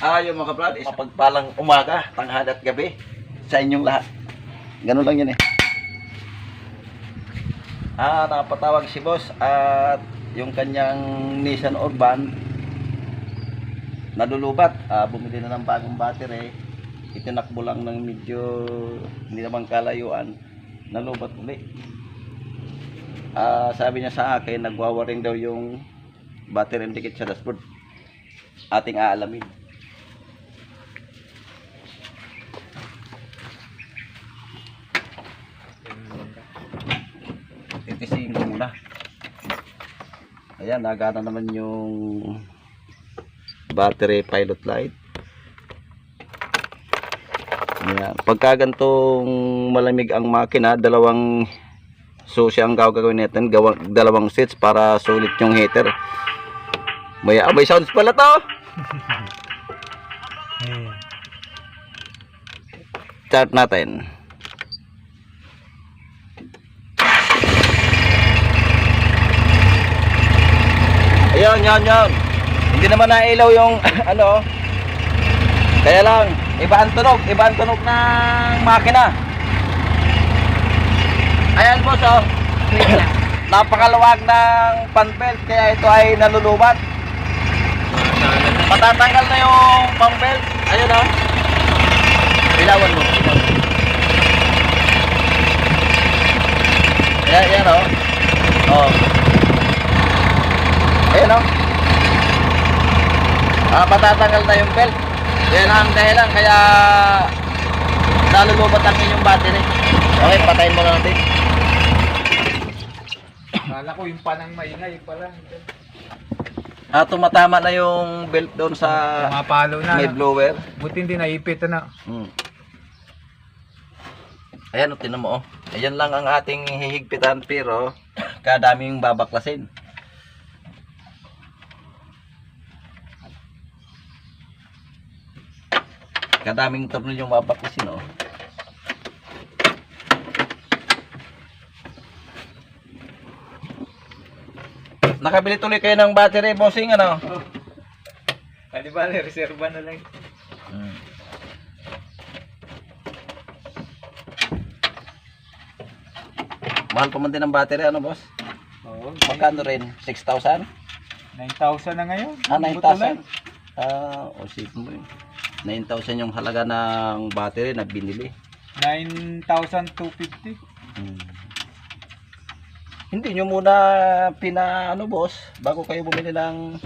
Ayaw mga kabrad, isa umaga, tanghali at gabi sa inyong lahat. Ganun lang yan eh. Ah, napatawag si boss at yung kanyang Nissan Urban nalulubat. Ah, bumili na ng bagong battery. Itinakbo lang ng medyo hindi naman kalayuan. Nalubat uli. Ah, sabi niya sa akin, nagwawaring daw yung battery indicate sa dashboard. Ating aalamin. Titisiin ko muna. Ayan, nagana naman yung battery pilot light. Ayan. Pagka gantong malamig ang makina, dalawang susi ang gagawin natin, gawang, dalawang sets para sulit yung heater. May, ah, may sounds pala to. Start natin. Ayun, yun, yun. Hindi naman nailaw yung ano. Kaya lang, iba ang tunog, iba ang tunog ng makina. Ayan boss, oh. Napakaluwag ng fan belt, kaya ito ay nalulubat. Matatanggal na yung fan belt. Ayun oh. Ilawan mo. Ayan, ayan oh. Oh. Ayan o. Ah, patatanggal na yung belt. Yan ang dahilan kaya nalulubat ang inyong battery. Okay, patayin mo na natin. Kala ko yung panang maingay pala. Ah, tumatama na yung belt doon sa Mapalo na. may blower. Buti hindi naipit na. Hmm. Ayan, o, tinan mo, oh. Ayan lang ang ating hihigpitan, pero kadaming babaklasin. Kadaming tornil yung babaklasin, oh. Nakabili tuloy kayo ng battery, bossing, ano? Ah, di ba, reserva na lang. Hmm. Mahal pa man din ang battery, ano boss? Oo. Magkano rin? 6,000? 9,000 na ngayon. Ah, Buto lang. 9,000? Ah, o sige mo yun. 9,000 yung halaga ng battery na binili. 9,250. Hmm. Hindi nyo muna pina, ano boss, bago kayo bumili ng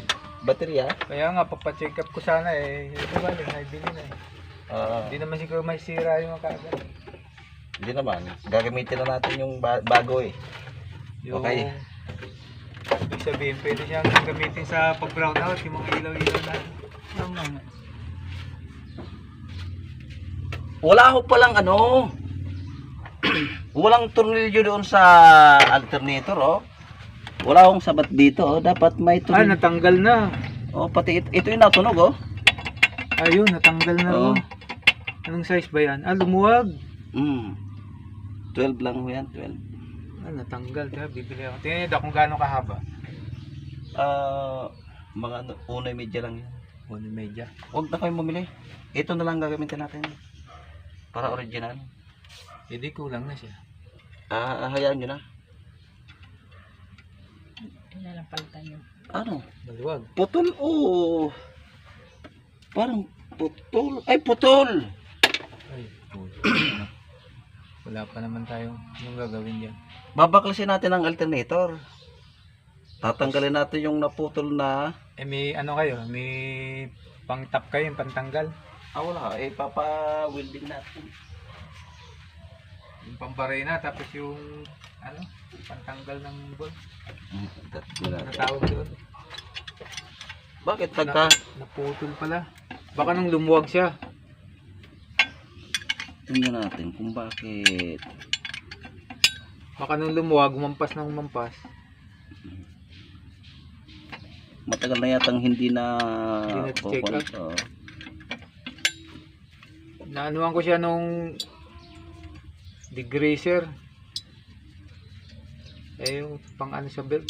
baterya. Kaya nga, papacheck up ko sana eh. Ito ba, naibili na eh. Ah, Hindi naman siguro may sira yung kagad. hindi naman. Gagamitin na natin yung ba- bago eh. Yung, Okay. Ibig sabihin, pwede siyang gamitin sa pag-brown out, yung mga ilaw-ilaw na. Ano mga. Wala ho palang ano. Walang tornilyo doon sa alternator, oh. Wala akong sabat dito, oh. Dapat may Ah, tornilyo. natanggal na. Oh, pati ito, ito yung natunog, oh. Ayun, natanggal na. Oo. Oh. Anong size ba yan? Ah, lumuwag. Mm. 12 lang ho yan, 12. Ah, natanggal. Kaya bibili ako. Tingnan daw kung gaano kahaba. Ah, mga ano, una media lang yan. One media. Huwag na kayong bumili. Ito na lang gagamitin natin. Para original. Hindi kulang na siya. Ah, hayaan nyo na. Ano? Maluwag. Putol, oh. Parang putol. Ay, putol! Ay, puto. Wala pa naman tayong yung gagawin dyan. Babaklasin natin ang alternator. Tatanggalin natin yung naputol na... Eh, may ano kayo? May pang tap kayo, yung pantanggal. Ah, wala. Eh, papa-welding natin. Yung pambaray na, tapos yung ano, pantanggal ng bolt. Hmm, tatanggalin Ano natin. tawag doon? Bakit pagka... Naputol pala. Baka nung lumuwag siya. Tingnan natin kung bakit... Baka nung lumuwag, umampas na umampas. Matagal na yatang hindi na... Hindi na-check up. oh. Naanuhan ko siya nung degreaser. Eh, yung pang ano sa belt.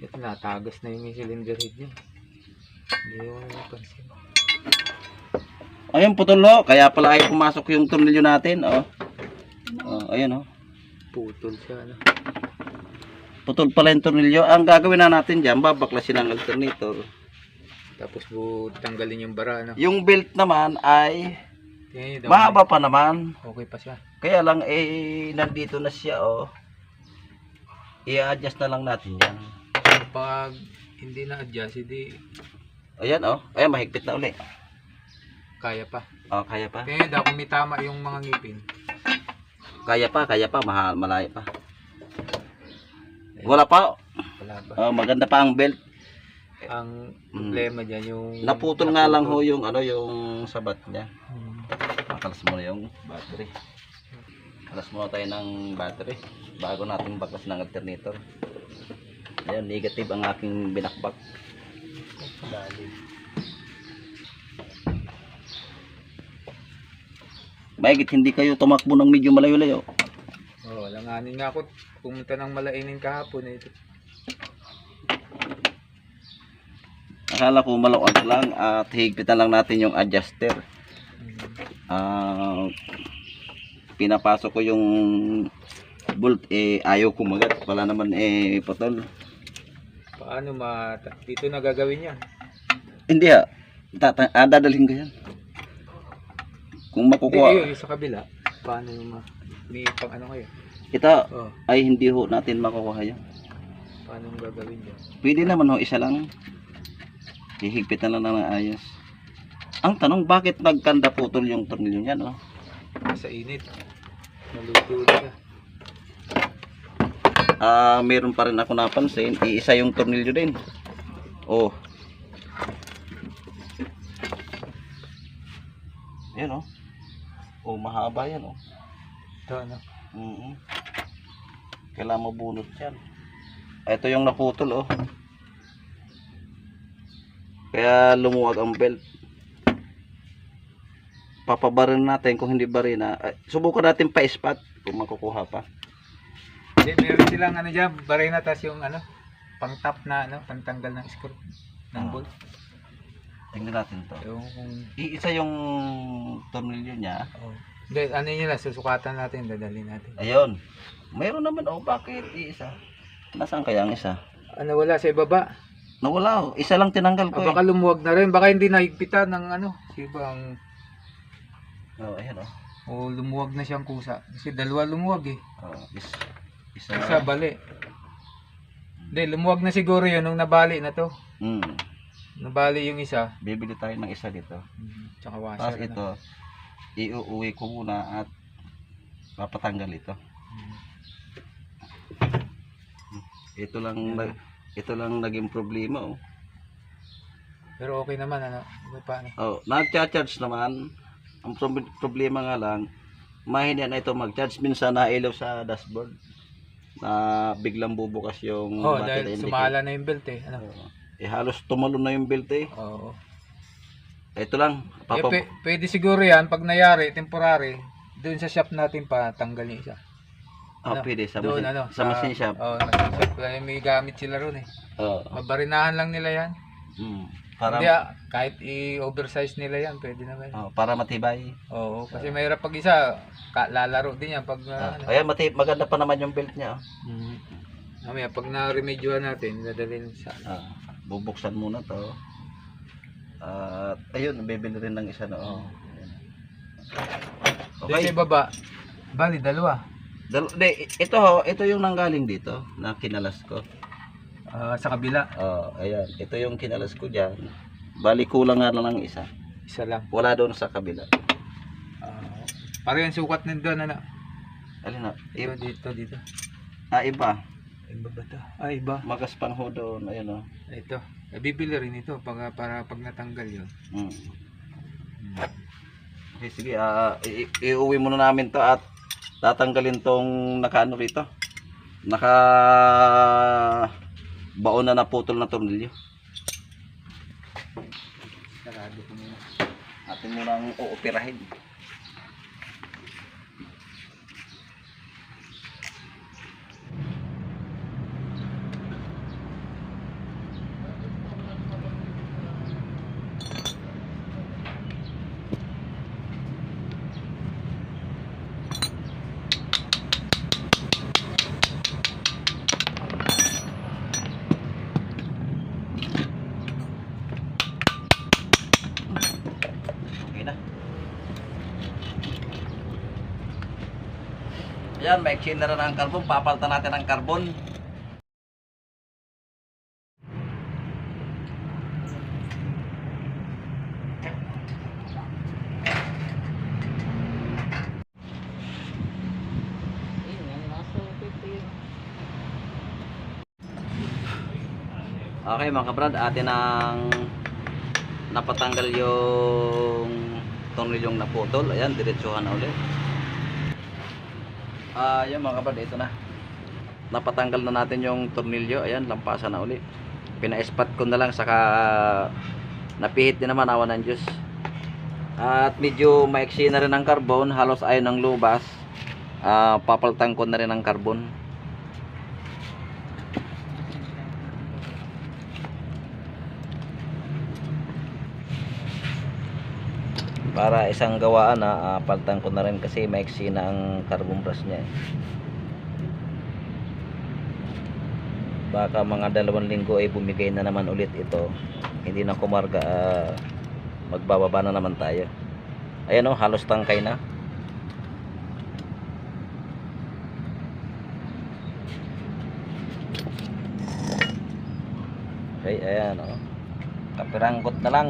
Ito natagas na yung cylinder head niya. Hindi ko napansin. Ayun, putol no. Kaya pala ay pumasok yung tornilyo natin. Oh. Oh, ayun oh. Putol siya. Ano? Putol pala yung tornilyo. Ang gagawin na natin dyan, babaklasin ang alternator. Tapos bu tanggalin yung bara. Ano? Yung belt naman ay Daw. mahaba pa naman. Okay pa siya. Kaya lang eh nandito na siya oh. I-adjust na lang natin yan. Pag hindi na-adjust, hindi Ayan oh. Ayan mahigpit na uli. kaya pa. Oh, kaya pa. Niyo daw kung tama yung mga ngipin. Kaya pa, kaya pa, mahal, malayo pa. Wala pa. Wala ba? Oh, maganda pa ang belt. Ang problema dyan yung... Naputol nga lang ho yung ano yung sabat niya. Hmm. Makalas mo na yung battery. Kalas muna tayo ng battery bago natin baklas ng alternator. Ayan, negative ang aking binakbak. Mahigit hindi kayo tumakbo ng medyo malayo-layo. Oh, langanin nga ako pumunta ng malainin kahapon eh. Akala ko malawag lang at higpitan lang natin yung adjuster. Ah, pinapasok ko yung bolt eh ayaw kumagat. Wala naman eh putol. Paano ma... Dito na gagawin yan? Hindi ah. Tata ah, dadalhin ko yan. Kung Hindi, makukuha. yun, yung sa kabila. Paano yung ma... May pang ano kayo? Ito Oh, ay hindi ho natin makukuha yan. paano gagawin yan? Pwede naman ho, isa lang. Hihigpitan lang ng ayos. Ang tanong, bakit nagkanda putol yung tornilyo niyan, oh? Sa init. Naluto na. Ah, meron pa rin ako napansin, iisa yung tornilyo din. Oh. Yan, oh. Oh, mahaba yan, oh. Ito, ano? Mm Kailangan mabunot yan. Ito yung naputol, oh. Kaya lumuwag ang belt. Papabarin natin kung hindi barin na. ay, subukan natin pa spot kung makukuha pa. Hindi, meron silang ano dyan, barena tas yung ano, pang top na ano, pantanggal ng screw ng Ah. bolt. Tingnan natin to. Yung Iisa yung tornilyo niya. oh. Hindi, ano yun lang, susukatan natin, dadalhin natin. Ayun. Mayroon naman, oh, bakit iisa? Nasaan kaya ang isa? Ano wala sa ibaba? Nawala, oh. Isa lang tinanggal ko, Ah, baka eh. lumuwag na rin, baka hindi nahigpitan ng ano, si bang Oh, ayan, oh. o lumuwag na siyang kusa. Kasi dalawa lumuwag eh. oh is, isa. Isa bali. Hindi, lumuwag na siguro yun nung nabali na to. Hmm. Nabali yung isa. Bibili tayo ng isa dito. Mhm. Tsaka Tapos washer. ito, iuuwi ko muna at papatanggal ito. Mhm. Ito lang, nag- ito lang naging problema, oh. Pero okay naman, ano? Ano pa, ano? Oh, nagcha-charge naman. Ang prob- problema nga lang, mahina na ito mag-charge. Minsan nailaw sa dashboard na biglang bubukas yung Oh, battery dahil sumala na yung belt eh. Ano? Eh halos tumalon na yung belt eh. Oo. Ito lang. Eh, Papa, pe- pwede siguro yan, pag nayari, temporary, doon sa shop natin pa tanggalin ah, ano, pwede sa doon, machine, ano, sa machine shop. Oo, machine shop. May gamit sila ron eh. Oo. Mabarinahan lang nila yan. Mm. Para Hindi ah, kahit i-oversize nila yan, pwede naman. oh, para matibay. Oo, kasi mahirap pag isa, ka- lalaro din yan pag Ah, ano. ayan, matib maganda pa naman yung belt niya. oh. Mm. Mamaya, pag na-remedyohan natin, dadalhin sa Ah, bubuksan muna to. At ayun, bibili rin ng isa no. Oh. Sa Okay. baba, bali, dalawa. Dal- de, ito ho, ito yung nanggaling dito na kinalas ko. Ah, sa kabila, Oh, ayan. Ito yung kinalas ko diyan. Bali kulang nga lang ng isa. isa lang. Wala doon sa kabila. Ah, parang yung sukat nandun, ano? Alin na? Ito, I- dito, dito. ah, iba. Iba ba ito? Ah, iba. Magaspang ho doon. Ayan oh. Ito. Eh, bibili rin ito pag, para pag natanggal yun. Mm. Okay, sige. ah, i- iuwi muna namin to at tatanggalin tong nakaano rito. Naka baon na naputol na tornilyo. Sarado ko muna. Atin mo nang uupirahin. Ayan, may exchange na rin ang carbon. Papalitan natin ang carbon. Okay mga kabrad, atin ang napatanggal yung tornilyong naputol. Ayan, diretsuhan na ulit. Ah, yan mga kabrad, ito na. Napatanggal na natin yung tornilyo. Ayan, lampasan na uli. Pina-spot ko na lang saka napihit din naman awan ng Diyos. At medyo maiksi na rin ang carbon, halos ayaw ng lubas. Ah, papaltan ko na rin ang carbon. Para isang gawaan na ah, paltan ko na rin kasi maiksi na ang carbon brush niya eh. baka mga dalawang linggo ay bumigay na naman ulit ito. Hindi na kumarga ah, magbababa na naman tayo. Ayan o halos tangkay na. Okay ayan o kapiranggot na lang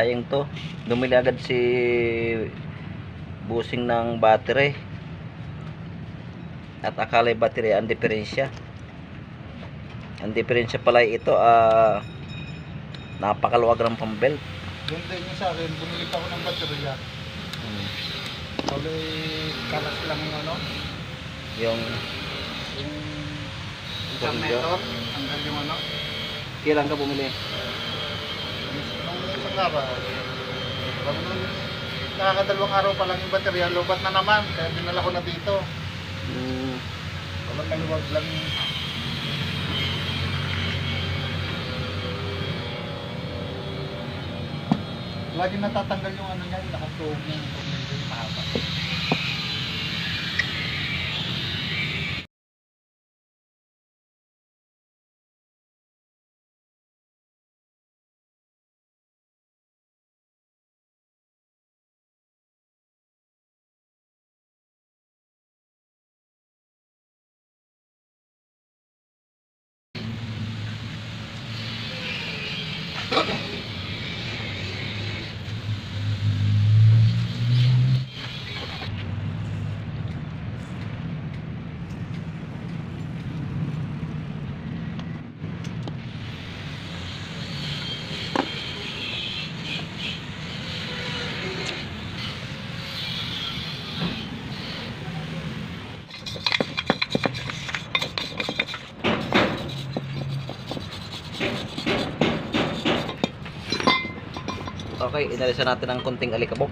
sayang to. Dumili agad si busing ng battery. At akala yung battery ang diferensya. Ang diferensya pala ito ah napakaluwag ng pambelt. Yun din yung sa akin, bumili pa ako ng baterya. Tuloy kalas lang yung ano, yung yung isang meter, hanggang yung ano, kailan ka bumili Pag nung nakakadalawang araw pa lang yung baterya, lobat na naman, kaya dinala ko na dito. hmm, Walang maluwag lang Lagi natatanggal yung ano niya, yung nakatuog yung tornilyo yung mahaba. Okay inalisan natin ang konting alikabok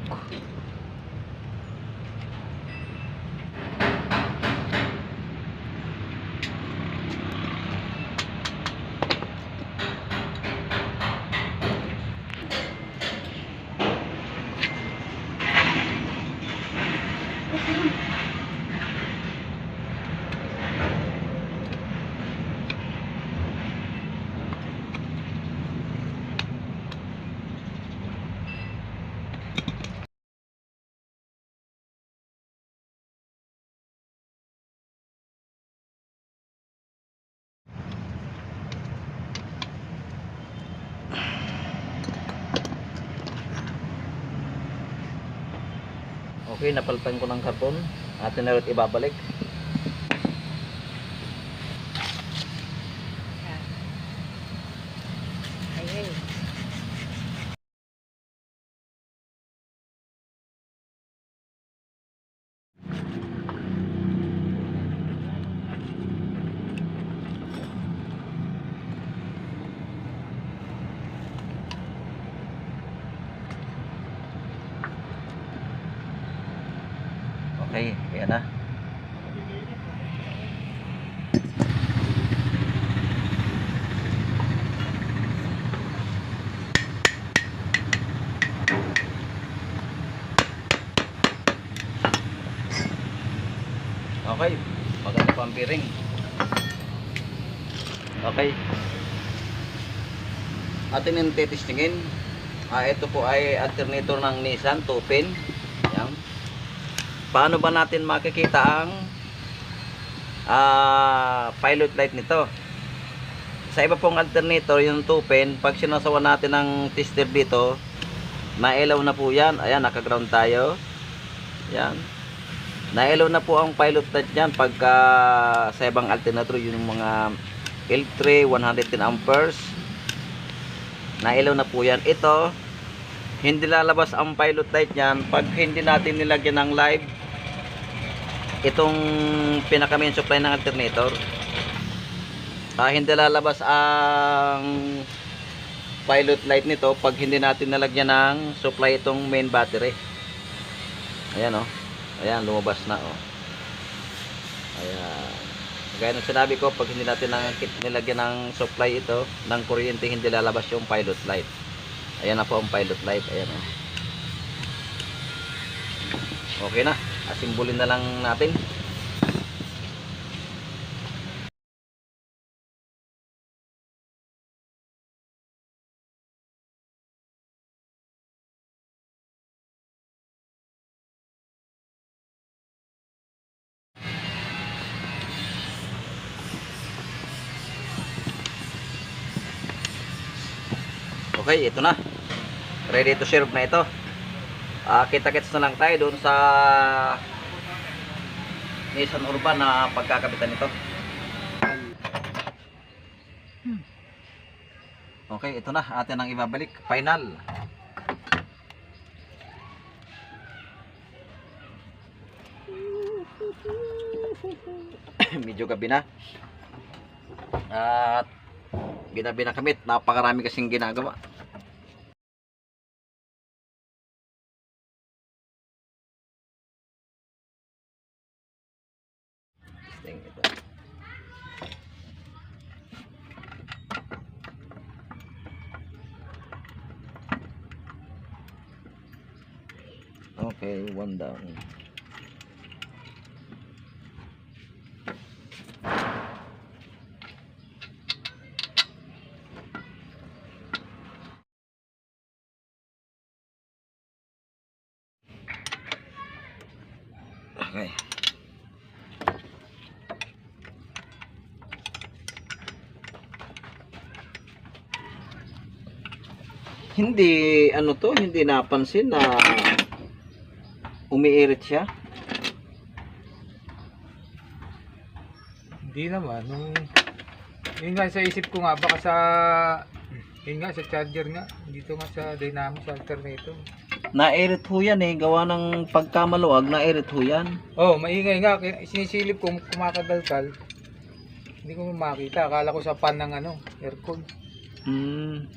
Okay, napalpan ko ng karton. Atin na ulit ibabalik. Ay, ay. Okay, ayan na. Okay, maganda pa ang bearing. Okay. Atin yung titistingin. Ah, ito po ay alternator ng Nissan 2-pin. Yan paano ba natin makikita ang ah, pilot light nito sa iba pong alternator yung 2 pin pag sinasawa natin ng tester dito nailaw na po yan ayan nakaground tayo yan nailaw na po ang pilot light yan pagka sa ibang alternator yun yung mga L3 110 amperes. Nailaw na po yan. Ito hindi lalabas ang pilot light niyan pag hindi natin nilagyan ng live itong pinaka main supply ng alternator ah, hindi lalabas ang pilot light nito pag hindi natin nalagyan ng supply itong main battery. Ayan o ayan lumabas na o ayan. Gaya ng sinabi ko pag hindi natin nilagyan ng supply ito ng kuryente hindi lalabas yung pilot light. Ayan na po ang pilot light ayan o okay na. Asimbolin na lang natin Okay, ito na. Ready to serve na ito. Ah, kita-kits na lang tayo doon sa Nissan Urban na pagkakabitan nito. Okay, ito na. Atin ang ibabalik. Final. Medyo gabi na. At binabi na kami. Napakarami kasing ginagawa. Testing ito. Okay, one down. Okay. Hindi ano to, hindi napansin na umiirit siya. Hindi naman. Nung, yun nga sa isip ko nga, baka sa, yun nga sa charger nga, dito nga sa dynamo, sa alternator. Nairit ho yan eh, gawa ng pagkamaluwag, nairit ho yan. Oh, maingay nga, sinisilip ko kumakadalkal. Hindi ko makita, akala ko sa pan ng ano, aircon. Hmm.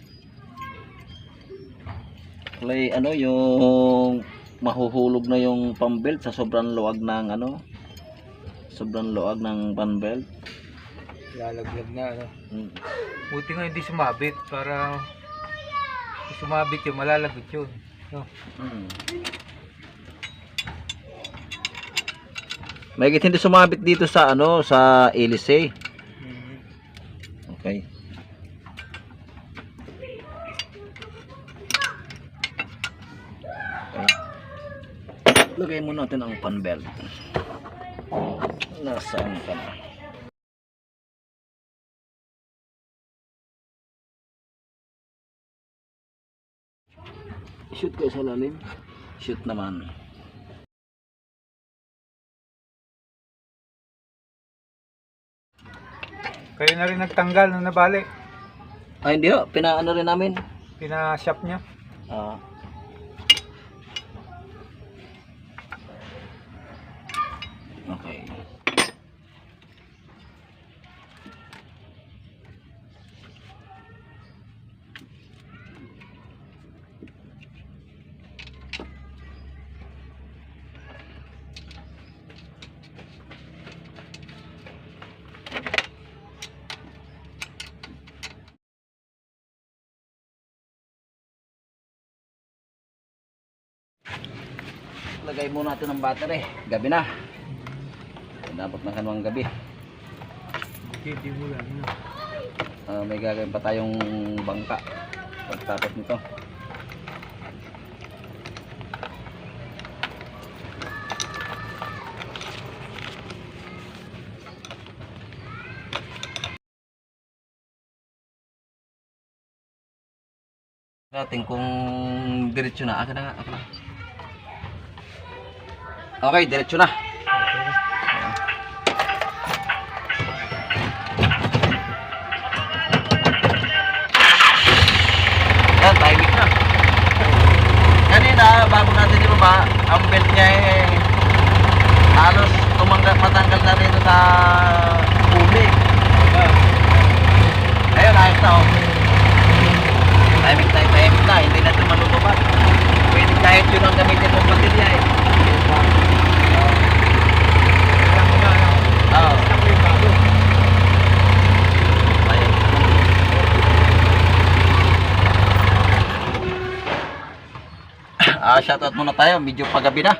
Play ano yung mahuhulog na yung pambelt sa sobrang luwag ng ano sobrang luwag ng panbelt. Lalaglag na ano. Hmm. Buti nga hindi sumabit para kung sumabit yun, malalagot yun. No? Hmm. May hindi sumabit dito sa ano sa hélice. Mhm. Okay. Okay. lagay mo natin ang panbelt nasaan ka na? Shoot kayo sa lalim. Shoot naman. Kayo na rin nagtanggal nung nabalik ah hindi oh pinaano rin namin. Pina-shop niya. Ah. Lagay muna natin ng battery. Gabi na. Dapat na kanwang gabi. Hindi mo lang. No? Ah, may gagawin pa tayong bangka. Pagtapos nito. natin kung diretso na. Akin na nga. Akin na. Okay, diretso na. Yan, timing na. Kanina, bago natin ibaba, ang belt niya eh, halos tumanggal, matanggal na rito sa uli. Ayun, ayos na oh. Timing tayo, timing na, hindi na ito malulubat. Pwede kahit yun ang gamitin eh. Mo na, ano? Oo. Ayun. Ah, shoutout muna tayo. Medyo pagabi na.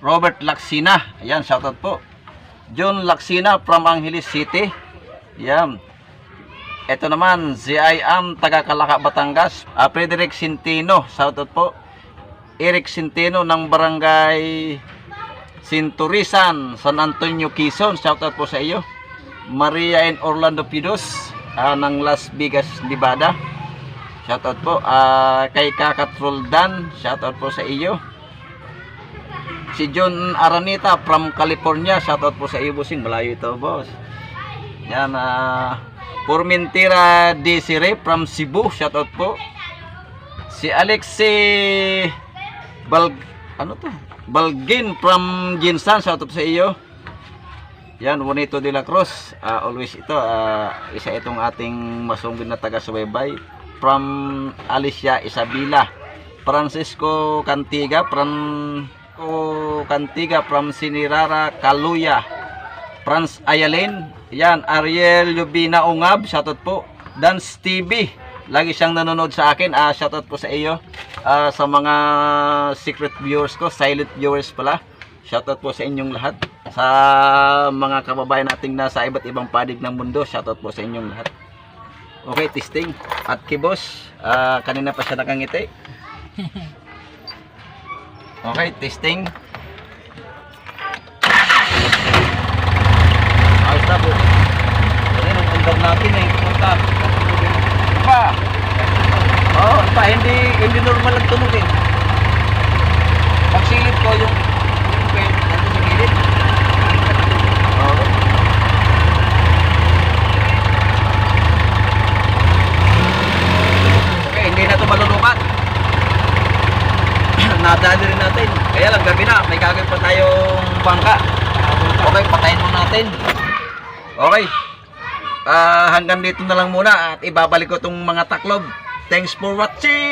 Robert Laksina. Ayan, shoutout po. John Laksina from Angeles City. Ayan. Ito naman, si I taga Kalaka, Batangas. Ah, Frederick Sintino. Shoutout po. Eric Sintino ng Barangay Sinturisan, San Antonio, Quezon. Shoutout po sa iyo. Maria and Orlando Pidos ah, ng Las Vegas, Nevada. Shoutout po ah, kay Kakat Roldan. Shoutout po sa iyo. Si John Aranita from California. Shoutout po sa iyo, bossing. Malayo ito, boss. Yan, ah, Formentera Desire from Cebu. Shoutout po. Si Alexi Bal ano to? Balgin from Jinsan. Shoutout sa iyo. Yan, Juanito de la Cruz. Ah, always ito, ah, isa itong ating masunggin na taga-subaybay. From Alicia Isabela. Francisco Cantiga from o Cantiga from Sinirara, Kaluya. Franz Ayalin. Yan, Ariel Lubina Ungab. Shoutout po. Dance TV. Lagi siyang nanonood sa akin. Ah, shoutout po sa iyo. Ah, sa mga secret viewers ko, silent viewers pala. Shoutout po sa inyong lahat. Sa mga kababayan nating nasa iba't ibang panig ng mundo, shoutout po sa inyong lahat. Okay, testing. At kibos, ah, kanina pa siya nakangiti. Okay, testing. Ayos na po. Yung undar natin eh, punta. Oo, oh, pa, hindi, hindi normal ang tunog eh. Pagsilip ko yung, yung pen, nandun hindi na ito malulukat. Nadali rin natin. Kaya lang gabi na, may gagawin pa tayong bangka. Okay, patayin mo natin. Okay. Ah, hanggang dito na lang muna at ibabalik ko tong mga taklob. Thanks for watching!